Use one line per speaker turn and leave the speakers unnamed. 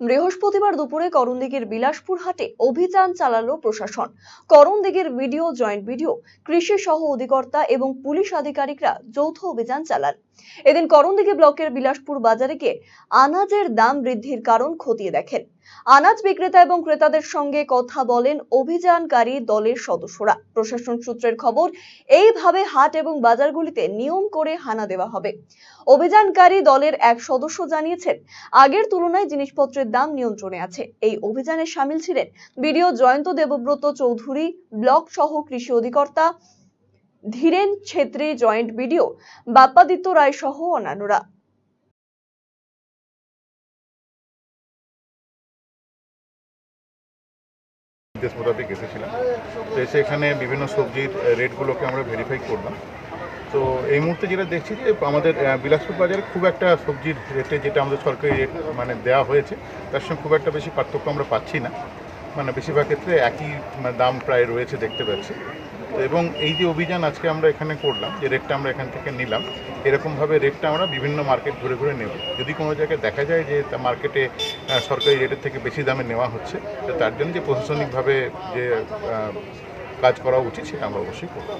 বৃহস্পতিবার দুপুরে করণদিঘির বিলাসপুর হাটে অভিযান চালালো প্রশাসন। করণদিঘির ভিডিও জয়েন্ট ভিডিও কৃষি সহ অধিকর্তা এবং পুলিশ আধিকারিকরা যৌথ অভিযান চালান। এদিন করণদিঘি ব্লকের বিলাসপুর বাজারে গিয়ে আনাজের দাম বৃদ্ধির কারণ খতিয়ে দেখেন। আনাজ বিক্রেতা এবং ক্রেতাদের সঙ্গে কথা বলেন অভিযানকারী দলের সদস্যরা। প্রশাসন সূত্রের খবর, এইভাবে হাট এবং বাজারগুলিতে নিয়ম করে হানা দেওয়া হবে। অভিযানকারী দলের এক সদস্য জানিয়েছেন, আগের তুলনায় জিনিসপত্রের দাম নিয়ন্ত্রণে আছে। এই অভিযানে সামিল ছিলেন বিডিও জয়ন্ত দেবব্রত চৌধুরী, ব্লক সহ কৃষি অধিকর্তা ধীরেন ছেত্রী, জয়েন্ট বিডিও বাপ্পাদিত্য রায় সহ অন্যান্যরা।
নির্দেশ মোতাবেক এসেছিলাম। তো এসে এখানে বিভিন্ন সবজির রেটগুলোকে আমরা ভেরিফাই করলাম। তো এই মুহূর্তে যেটা দেখছি যে আমাদের বিলাসপুর বাজারে খুব একটা সবজির রেটে যেটা আমাদের সরকারি রেট মানে দেওয়া হয়েছে, তার সঙ্গে খুব একটা বেশি পার্থক্য আমরা পাচ্ছি না। মানে বেশিরভাগ ক্ষেত্রে একই মানে দাম প্রায় রয়েছে দেখতে পাচ্ছি। এবং এই যে অভিযান আজকে আমরা এখানে করলাম, যে রেটটা আমরা এখান থেকে নিলাম, এরকমভাবে রেটটা আমরা বিভিন্ন মার্কেট ঘুরে ঘুরে নেব। যদি কোনো জায়গায় দেখা যায় যে মার্কেটে সরকারি রেটের থেকে বেশি দামে নেওয়া হচ্ছে তার জন্য যে প্রশাসনিকভাবে যে কাজ করা উচিত সেটা আমরা অবশ্যই করব।